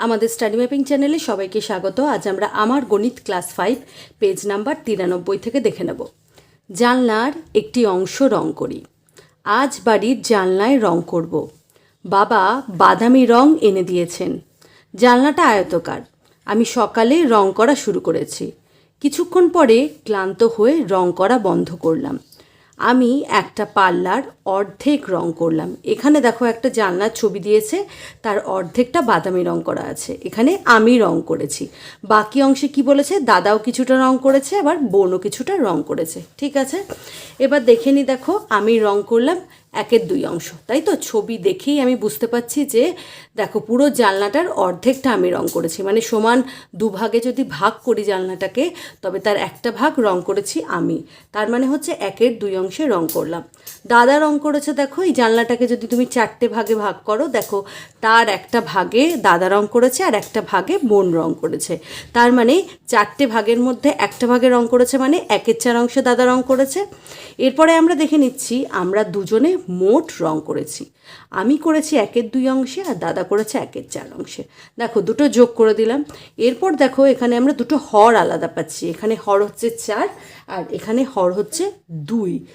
আমাদের study mapping চ্যানেলে সবাইকে স্বাগত। আজ আমরা আমার গণিত ক্লাস ফাইভ, পেজ নাম্বার তিরানব্বই থেকে দেখে নেব। জানলার একটি অংশ রং করি। আজ বাড়ির জানলায় রং করব। বাবা বাদামি রং এনে দিয়েছেন। জানলাটা আয়তকার। আমি সকালে রং করা শুরু করেছি। কিছুক্ষণ পরে ক্লান্ত হয়ে রং করা বন্ধ করলাম। আমি একটা পাল্লার অর্ধেক রং করলাম। এখানে দেখো একটা জানলার ছবি দিয়েছে, তার অর্ধেকটা বাদামি রং করা আছে। এখানে আমি রং করেছি। বাকি অংশে কি বলেছে? দাদাও কিছুটা রং করেছে, আবার বোনও কিছুটা রং করেছে। ঠিক আছে? এবার দেখে নি দেখো, আমি রং করলাম একের দুই অংশ। তাই তো? ছবি দেখেই আমি বুঝতে পারছি যে, দেখো, পুরো জানলাটার অর্ধেকটা আমি রং করেছি। মানে সমান দুভাগে যদি ভাগ করি জানলাটাকে, তবে তার একটা ভাগ রং করেছি আমি। তার মানে হচ্ছে একের দুই অংশে রং করলাম। দাদা রং করেছে, দেখো, এই জানলাটাকে যদি তুমি চারটে ভাগে ভাগ করো, দেখো, তার একটা ভাগে দাদা রং করেছে আর একটা ভাগে বোন রং করেছে। তার মানে চারটে ভাগের মধ্যে একটা ভাগে রং করেছে মানে একের চার অংশে দাদা রং করেছে। এরপরে আমরা দেখে নিচ্ছি, আমরা দুজনে মোট রং করেছি। আমি করেছি একের দুই অংশে আর দাদা করেছে একের চার অংশে। দেখো, দুটো যোগ করে দিলাম। এরপর দেখো, এখানে আমরা দুটো হর আলাদা পাচ্ছি। এখানে হর হচ্ছে চার আর এখানে হর হচ্ছে দুই।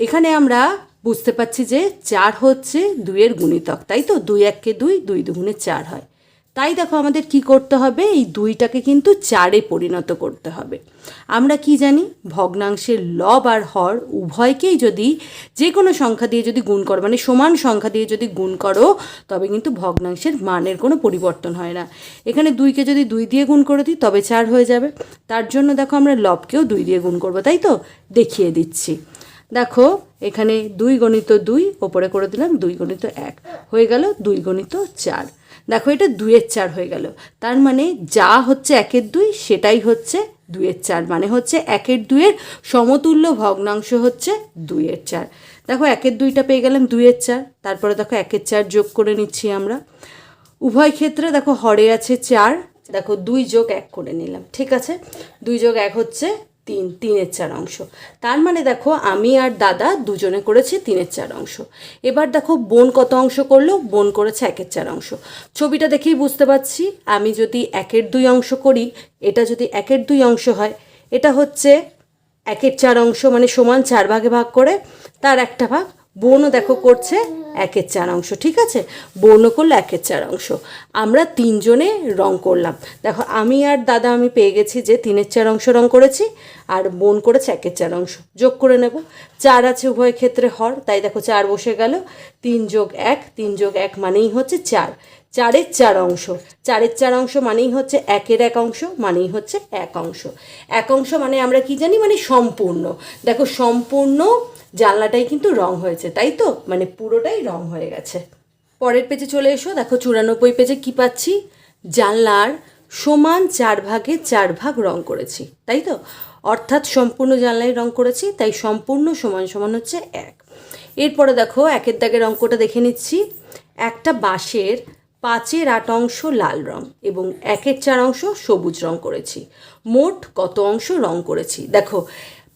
এখানে আমরা বুঝতে পারছি যে চার হচ্ছে দুইয়ের গুণিতক। তাই তো? দুই এককে দুই দুই দুগুণে চার হয়। তাই দেখো আমাদের কি করতে হবে? এই দুইটাকে কিন্তু চারে পরিণত করতে হবে। আমরা কি জানি? ভগ্নাংশের লব আর হর উভয়কেই যদি যে কোনো সংখ্যা দিয়ে যদি গুণ করো মানে সমান সংখ্যা দিয়ে যদি গুণ করো, তবে কিন্তু ভগ্নাংশের মানের কোনো পরিবর্তন হয় না। এখানে দুইকে যদি দুই দিয়ে গুণ করে দিই, তবে চার হয়ে যাবে। তার জন্য দেখো আমরা লবকেও দুই দিয়ে গুণ করব, তাই তো? দেখিয়ে দিচ্ছি। দেখো, এখানে দুই গণিত দুই, ওপরে করে দিলাম দুই গণিত এক। হয়ে গেল দুই গণিত চার। দেখো, এটা দুইয়ের চার হয়ে গেল। তার মানে যা হচ্ছে একের দুই, সেটাই হচ্ছে দুইয়ের চার। মানে হচ্ছে একের দুইয়ের সমতুল্য ভগ্নাংশ হচ্ছে দুইয়ের চার। দেখো, একের দুইটা পেয়ে গেলাম দুইয়ের চার। তারপরে দেখো, একের চার যোগ করে নিচ্ছি আমরা। উভয় ক্ষেত্রে দেখো, হরে আছে চার। দেখো, দুই যোগ এক করে নিলাম। ঠিক আছে? দুই যোগ এক হচ্ছে তিন, তিনের চার অংশ। তার মানে দেখো, আমি আর দাদা দুজনে করেছে তিনের চার অংশ। এবার দেখো, বোন কত অংশ করল? বোন করেছে একের চার অংশ। ছবিটা দেখেই বুঝতে পারছি, আমি যদি একের দুই অংশ করি, এটা যদি একের দুই অংশ হয়, এটা হচ্ছে একের চার অংশ মানে সমান চার ভাগে ভাগ করে, তার একটা ভাগ বোনও দেখো করছে একের চার অংশ, ঠিক আছে? বোনও করল একের চার অংশ। আমরা তিনজনে রং করলাম। দেখো, আমি আর দাদা, আমি পেয়ে গেছি যে তিনের চার অংশ রং করেছি, আর বোন করেছে একের চার অংশ। যোগ করে নেব। চার আছে উভয় ক্ষেত্রে হর, তাই দেখো চার বসে গেল। তিন যোগ এক, তিন যোগ এক মানেই হচ্ছে চার। চারের চার অংশ। চারের চার অংশ মানেই হচ্ছে একের এক অংশ, মানেই হচ্ছে এক অংশ। এক অংশ মানে আমরা কি জানি? মানে সম্পূর্ণ। দেখো, সম্পূর্ণ জানলাটাই কিন্তু রং হয়েছে, তাই তো? মানে পুরোটাই রং হয়ে গেছে। পরের পেজে চলে এসো, দেখো চুরানব্বই পেজে কি পাচ্ছি। জানলার সমান চার ভাগে চার ভাগ রং করেছি, তাই তো? অর্থাৎ সম্পূর্ণ জানলায় রং করেছি, তাই সম্পূর্ণ সমান সমান হচ্ছে এক। এরপরে দেখো, একের দাগের অঙ্কটা দেখে নিচ্ছি। একটা বাঁশের পাঁচের আট অংশ লাল রং এবং একের চার অংশ সবুজ রং করেছি। মোট কত অংশ রং করেছি? দেখো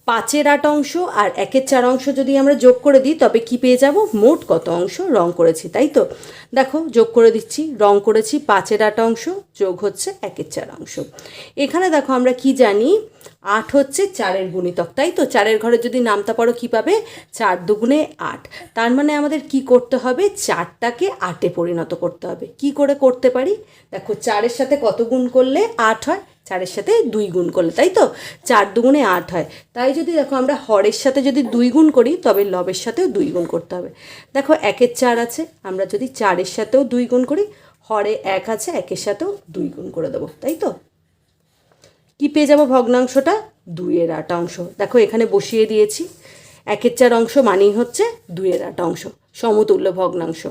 পাঁচের আট অংশ আর একের চার অংশ যদি আমরা যোগ করে দিই, তবে কি পেয়ে যাব? মোট কত অংশ রং করেছি, তাই তো? দেখো, যোগ করে দিচ্ছি, রং করেছি পাঁচের আট অংশ, যোগ হচ্ছে একের চার অংশ। এখানে দেখো আমরা কি জানি, আট হচ্ছে চারের গুণিতক, তাই তো? চারের ঘরে যদি নামতা পড়ো কী পাবে? চার দুগুণে আট। তার মানে আমাদের কি করতে হবে? চারটাকে আটে পরিণত করতে হবে। কি করে করতে পারি? দেখো, চারের সাথে কত গুণ করলে আট হয়? চারের সাথে দুই গুণ করলে, তাই তো? চার দুগুণে আট হয়। তাই যদি দেখো আমরা হরের সাথে যদি দুই গুণ করি, তবে লবের সাথেও দুই গুণ করতে হবে। দেখো একের চার আছে, আমরা যদি চারের সাথেও দুই গুণ করি, হরে এক আছে, একের সাথেও দুই গুণ করে দেবো, তাই তো? কি পেয়ে যাব ভগ্নাংশটা? দুইয়ের আট অংশ। দেখো এখানে বসিয়ে দিয়েছি। একের চার অংশ মানেই হচ্ছে দুইয়ের আট অংশ, সমতুল্য ভগ্নাংশ।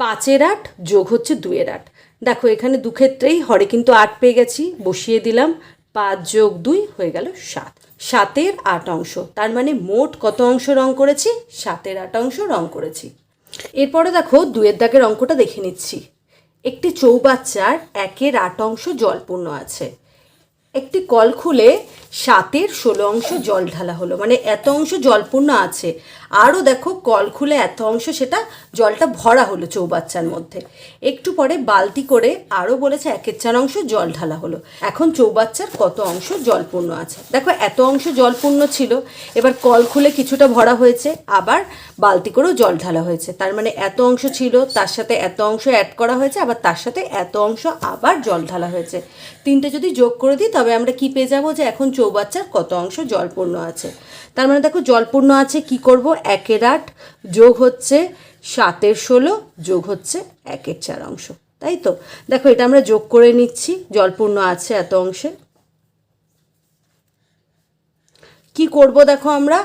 পাঁচের আট যোগ হচ্ছে দুয়ের আট। দেখো, এখানে দুক্ষেত্রেই হরে কিন্তু আট পেয়ে গেছি, বসিয়ে দিলাম, পাঁচ যোগ দুই হয়ে গেল সাত। সাতের আট অংশ, তার মানে মোট কত অংশ রং করেছি? সাতের আট অংশ রং করেছি। এরপরে দেখো দুয়ের দাগের অঙ্কটা দেখে নিচ্ছি। একটি চৌবাচ্চার একের আট অংশ জলপূর্ণ আছে। একটি কল খুলে সাতের ষোলো অংশ জল ঢালা হলো। মানে এত অংশ জলপূর্ণ আছে। আরও দেখো, কল খুলে এত অংশ সেটা জলটা ভরা হলো চৌবাচ্চার মধ্যে। একটু পরে বালতি করে আরও বলেছে একের চার অংশ জল ঢালা হলো। এখন চৌবাচ্চার কত অংশ জলপূর্ণ আছে? দেখো, এত অংশ জলপূর্ণ ছিল, এবার কল খুলে কিছুটা ভরা হয়েছে, আবার বালতি করেও জল ঢালা হয়েছে। তার মানে এত অংশ ছিল, তার সাথে এত অংশ অ্যাড করা হয়েছে, আবার তার সাথে এত অংশ আবার জল ঢালা হয়েছে। তিনটে যদি যোগ করে দিই, তবে আমরা কি পেয়ে যাব যে এখন চৌবাচ্চার কত অংশ জলপূর্ণ আছে? তার মানে দেখো, জলপূর্ণ আছে কি করব? একের আট যোগ হচ্ছে সাতের ষোলো যোগ হচ্ছে একের চার অংশ, তাই তো? দেখো, এটা আমরা যোগ করে নিচ্ছি, জলপূর্ণ আছে এত অংশে। কি করব দেখো আমরা?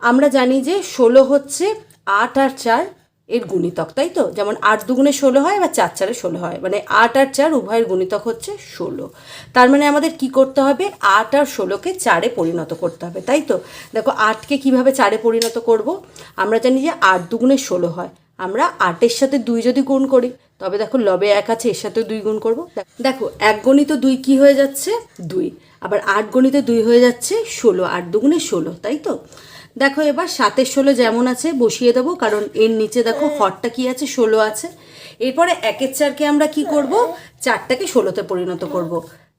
আমরা জানি যে ষোলো হচ্ছে আট আর চার এর গুণিতক, তাই তো? যেমন আট দুগুণে ষোলো হয় বা চার চারে ষোলো হয় মানে আট আর চার উভয়ের গুণিতক হচ্ছে ষোলো। তার মানে আমাদের কি করতে হবে? আট আর ষোলোকে চারে পরিণত করতে হবে, তাই তো? দেখো, আটকে কীভাবে চারে পরিণত করব? আমরা জানি যে আট দুগুণে ষোলো হয়। আমরা আটের সাথে দুই যদি গুণ করি, তবে দেখো লবে এক আছে, এর সাথে দুই গুণ করব। দেখো, এক গণিত দুই কি হয়ে যাচ্ছে? দুই। আবার আট গণিতে দুই হয়ে যাচ্ছে ষোলো, আট দুগুণে ষোলো, তাই তো? দেখো এবার সাতের ষোলো যেমন আছে বসিয়ে দেবো কারণ এর নিচে দেখো হরটা কি আছে ষোলো আছে। এরপরে একের চারকে আমরা কি করব? চারটাকে ষোলোতে পরিণত করব।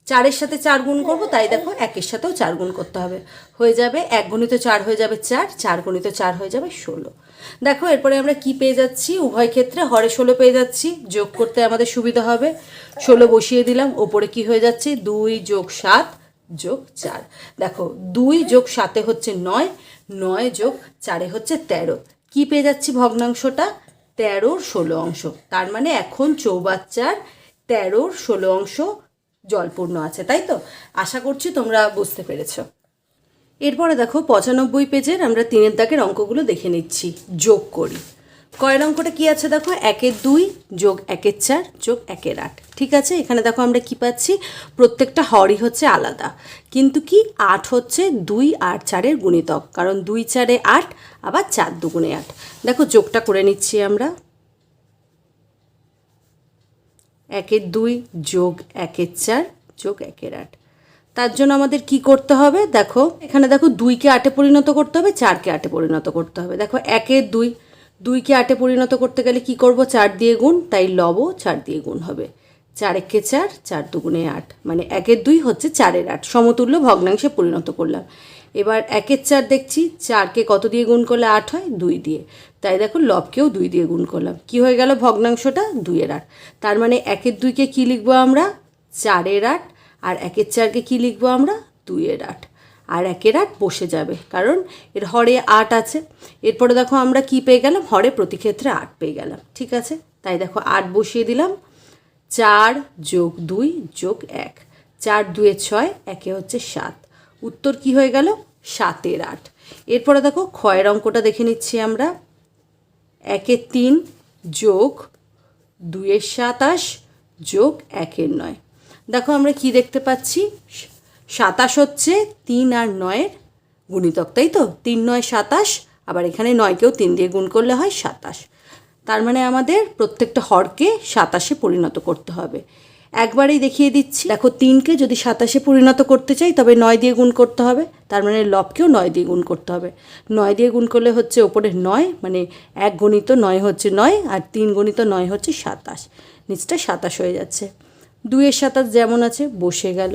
চারের সাথে চার গুণ করব তাই দেখো একের সাথেও চার গুণ করতে হবে। হয়ে যাবে এক গণিত চার হয়ে যাবে চার চার গণিত চার হয়ে যাবে ষোলো। দেখো এরপরে আমরা কি পেয়ে যাচ্ছি? উভয় ক্ষেত্রে হরে ষোলো পেয়ে যাচ্ছি যোগ করতে আমাদের সুবিধা হবে। ষোলো বসিয়ে দিলাম ওপরে কি হয়ে যাচ্ছে? দুই যোগ সাত যোগ চার। দেখো দুই যোগ সাতে হচ্ছে নয় নয় যোগ চারে হচ্ছে তেরো। কি পেয়ে যাচ্ছি ভগ্নাংশটা? তেরোর ষোলো অংশ। তার মানে এখন চৌবাচ্চার তেরোর ষোলো অংশ জলপূর্ণ আছে, তাই তো? আশা করছি তোমরা বুঝতে পেরেছ। এরপরে দেখো, পঁচানব্বই পেজের আমরা তিনের দাগের অঙ্কগুলো দেখে নিচ্ছি। যোগ করি। কয়ের অঙ্কটা কি আছে দেখো? একের দুই যোগ একের চার যোগ একের আট। ঠিক আছে? এখানে দেখো আমরা কি পাচ্ছি? প্রত্যেকটা হরই হচ্ছে আলাদা। কিন্তু কি? আট হচ্ছে দুই আর চারের গুণিতক। কারণ দুই চারে আট, আবার চার দুগুণে আট। দেখো, যোগটা করে নিচ্ছি আমরা। একের দুই যোগ একের চার যোগ একের আট। তার জন্য আমাদের কি করতে হবে? দেখো, এখানে দেখো দুইকে আটে পরিণত করতে হবে, চারকে আটে পরিণত করতে হবে। দেখো, একের দুই দুইকে আটে পরিণত করতে গেলে কি করব? চার দিয়ে গুণ, তাই লব চার দিয়ে গুণ হবে। চার একে চার চার দুগুণে আট। মানে একের দুই হচ্ছে চারের আট। সমতুল্য ভগ্নাংশে পরিণত করলাম। এবার একের চার দেখছি, চারকে কত দিয়ে গুণ করলে আট হয়? দুই দিয়ে। তাই দেখো, লবকেও দুই দিয়ে গুণ করলাম। কি হয়ে গেল ভগ্নাংশটা? দুইয়ের আট। তার মানে একের দুইকে কী লিখব আমরা? চারের আট। আর একের চারকে কী লিখব আমরা? দুইয়ের আট। আর একের আট বসে যাবে। কারণ এর হরে আট আছে। এরপরে দেখো আমরা কি পেয়ে গেলাম? হরে প্রতি ক্ষেত্রে আট পেয়ে গেলাম। ঠিক আছে? তাই দেখো আট বসিয়ে দিলাম। চার যোগ দুই যোগ এক। চার দুয়ে ছয়, একে হচ্ছে সাত। উত্তর কি হয়ে গেল? সাতের আট। এরপরে দেখো ক্ষয়ের অঙ্কটা দেখে নিচ্ছি আমরা। একে তিন যোগ দুইয়ের সাতাশ যোগ একের নয়। দেখো আমরা কি দেখতে পাচ্ছি? সাতাশ হচ্ছে তিন আর নয়ের গুণিতক, তাই তো? তিন নয় সাতাশ, আবার এখানে নয়কেও তিন দিয়ে গুণ করলে হয় সাতাশ। তার মানে আমাদের প্রত্যেকটা হরকে সাতাশে পরিণত করতে হবে। একবারেই দেখিয়ে দিচ্ছি, দেখো তিনকে যদি সাতাশে পরিণত করতে চাই, তবে নয় দিয়ে গুণ করতে হবে। তার মানে লবকেও নয় দিয়ে গুণ করতে হবে। নয় দিয়ে গুণ করলে হচ্ছে ওপরে নয় মানে এক গণিত নয় হচ্ছে নয়, আর তিন গণিত নয় হচ্ছে সাতাশ। নিচটা সাতাশ হয়ে যাচ্ছে। দুয়ের সাতাশ যেমন আছে, বসে গেল।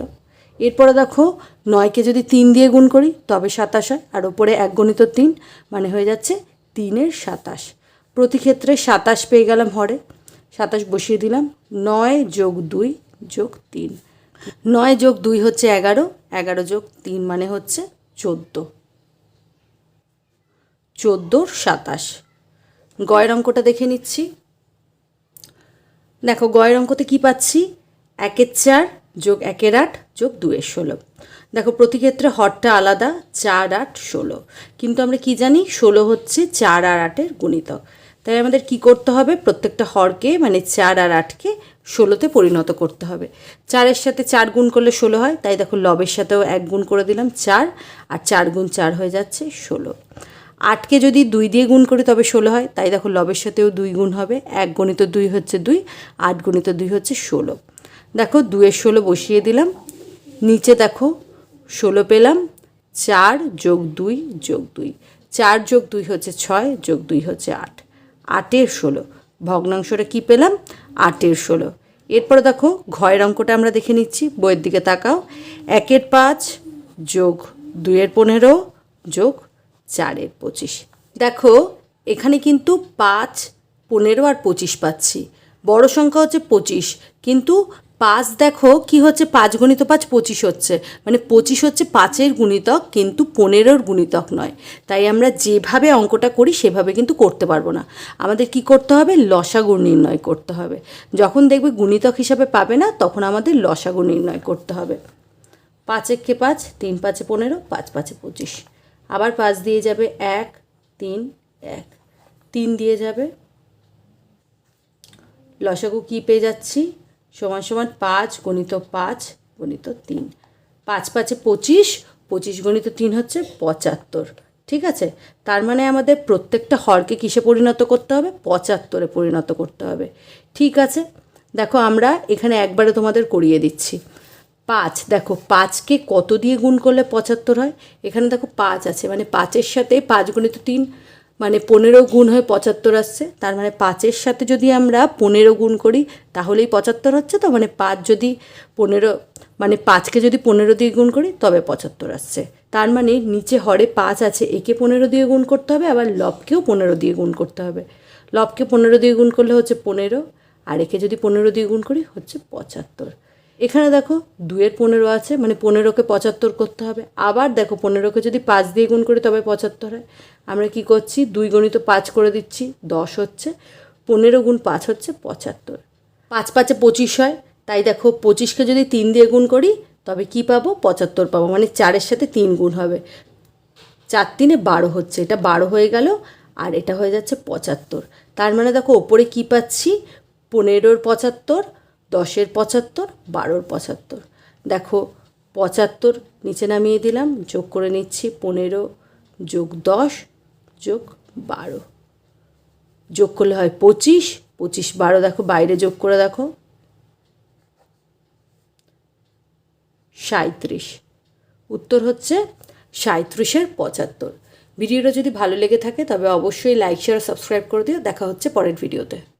এরপরে দেখো নয়কে যদি তিন দিয়ে গুণ করি, তবে সাতাশ হয়। আর ওপরে এক গণিত তিন মানে হয়ে যাচ্ছে তিনের সাতাশ। প্রতি ক্ষেত্রে সাতাশ পেয়ে গেলাম হরে। সাতাশ বসিয়ে দিলাম, নয় যোগ দুই যোগ তিন। নয় যোগ দুই হচ্ছে এগারো এগারো যোগ তিন মানে হচ্ছে চোদ্দ। চোদ্দোর সাতাশ। গয়ের অঙ্কটা দেখে নিচ্ছি। দেখো গয়ের অঙ্কতে কি পাচ্ছি? একের চার যোগ একের আট, যোগ দুয়ের ষোলো। দেখো, প্রতি ক্ষেত্রে হরটা আলাদা, চার আট ষোলো। কিন্তু আমরা কি জানি? ষোলো হচ্ছে চার আর আটের গুণিতক। তাই আমাদের কি করতে হবে? প্রত্যেকটা হরকে মানে চার আর আটকে ষোলোতে পরিণত করতে হবে। চারের সাথে চার গুণ করলে ষোলো হয়। তাই দেখো, লবের সাথেও এক গুণ করে দিলাম চার, আর চার গুণ চার হয়ে যাচ্ছে ষোলো। আটকে যদি দুই দিয়ে গুণ করি, তবে ষোলো হয়। তাই দেখো, লবের সাথেও দুই গুণ হবে। এক গণিত দুই হচ্ছে দুই, আট গণিত দুই হচ্ছে ষোলো। দেখো দুয়ের ষোলো বসিয়ে দিলাম। নিচে দেখো ষোলো পেলাম। চার যোগ দুই যোগ দুই। চার যোগ দুই হচ্ছে ছয়, যোগ দুই হচ্ছে আট। আটের ষোলো। ভগ্নাংশটা কি পেলাম? আটের ষোলো। এরপরে দেখো ঘয়ের অঙ্কটা আমরা দেখে নিচ্ছি। বইয়ের দিকে তাকাও। একের পাঁচ যোগ দুইয়ের পনেরো যোগ চারের পঁচিশ। দেখো এখানে কিন্তু পাঁচ, পনেরো আর পঁচিশ পাচ্ছি। বড় সংখ্যা হচ্ছে পঁচিশ। কিন্তু পাঁচ দেখো কি হচ্ছে? পাঁচ গুণিত পাঁচ পঁচিশ হচ্ছে। মানে পঁচিশ হচ্ছে পাঁচের গুণিতক, কিন্তু পনেরোর গুণিতক নয়। তাই আমরা যেভাবে অঙ্কটা করি, সেভাবে কিন্তু করতে পারব না। আমাদের কি করতে হবে? লসাগু নির্ণয় করতে হবে। যখন দেখবে গুণিতক হিসাবে পাবে না, তখন আমাদের লসাগু নির্ণয় করতে হবে। পাঁচ একে পাঁচ, তিন পাঁচে পনেরো, পাঁচ পাঁচে পঁচিশ। আবার পাঁচ দিয়ে যাবে এক, তিন এক। তিন দিয়ে যাবে। লসাগু কী পেয়ে যাচ্ছি? সমান সমান পাঁচ গণিত পাঁচ গণিত তিন। পাঁচ পাঁচে পঁচিশ পঁচিশ গণিত তিন হচ্ছে পঁচাত্তর। ঠিক আছে? তার মানে আমাদের প্রত্যেকটা হরকে কিসে পরিণত করতে হবে? পঁচাত্তরে পরিণত করতে হবে। ঠিক আছে? দেখো আমরা এখানে একবারে তোমাদের করিয়ে দিচ্ছি। পাঁচ, দেখো পাঁচকে কত দিয়ে গুণ করলে পঁচাত্তর হয়? এখানে দেখো পাঁচ আছে মানে পাঁচের সাথে পাঁচ গুণিত তিন মানে পনেরো গুণ হয়ে পঁচাত্তর আসছে, তার মানে পাঁচের সাথে যদি আমরা পনেরো গুণ করি, তাহলেই পঁচাত্তর হচ্ছে তো? মানে পাঁচ যদি পনেরো মানে পাঁচকে যদি পনেরো দিয়ে গুণ করি, তবে পঁচাত্তর আসছে। তার মানে নিচে হরে পাঁচ আছে, একে পনেরো দিয়ে গুণ করতে হবে, আবার লবকেও পনেরো দিয়ে গুণ করতে হবে। লবকে পনেরো দিয়ে গুণ করলে হচ্ছে পনেরো, আর একে যদি পনেরো দিয়ে গুণ করি, হচ্ছে পঁচাত্তর। এখানে দেখো দুয়ের পনেরো আছে মানে পনেরোকে পঁচাত্তর করতে হবে। আবার দেখো পনেরোকে যদি পাঁচ দিয়ে গুণ করি তবে পঁচাত্তর হয়। আমরা কি করছি? দুই গণিত পাঁচ করে দিচ্ছি, দশ হচ্ছে। পনেরো গুণ পাঁচ হচ্ছে পঁচাত্তর। পাঁচ পাঁচে পঁচিশ হয়। তাই দেখো পঁচিশকে যদি তিন দিয়ে গুণ করি, তবে কি পাবো? পঁচাত্তর পাবো। মানে চারের সাথে তিন গুণ হবে। চার তিনে বারো হচ্ছে। এটা বারো হয়ে গেল আর এটা হয়ে যাচ্ছে পঁচাত্তর। তার মানে দেখো ওপরে কি পাচ্ছি? পনেরোর পঁচাত্তর দশের পঁচাত্তর, বারোর পঁচাত্তর। দেখো, পঁচাত্তর নিচে নামিয়ে দিলাম, যোগ করে নিচ্ছি পনেরো যোগ দশ যোগ বারো। যোগ করলে হয় পঁচিশ পঁচিশ বারো দেখো, বাইরে যোগ করে দেখো। সাঁত্রিশ উত্তর হচ্ছে সাঁত্রিশের পঁচাত্তর। ভিডিওটা যদি ভালো লেগে থাকে, তবে অবশ্যই লাইক শেয়ার সাবস্ক্রাইব করে দিও। দেখা হচ্ছে পরের ভিডিওতে।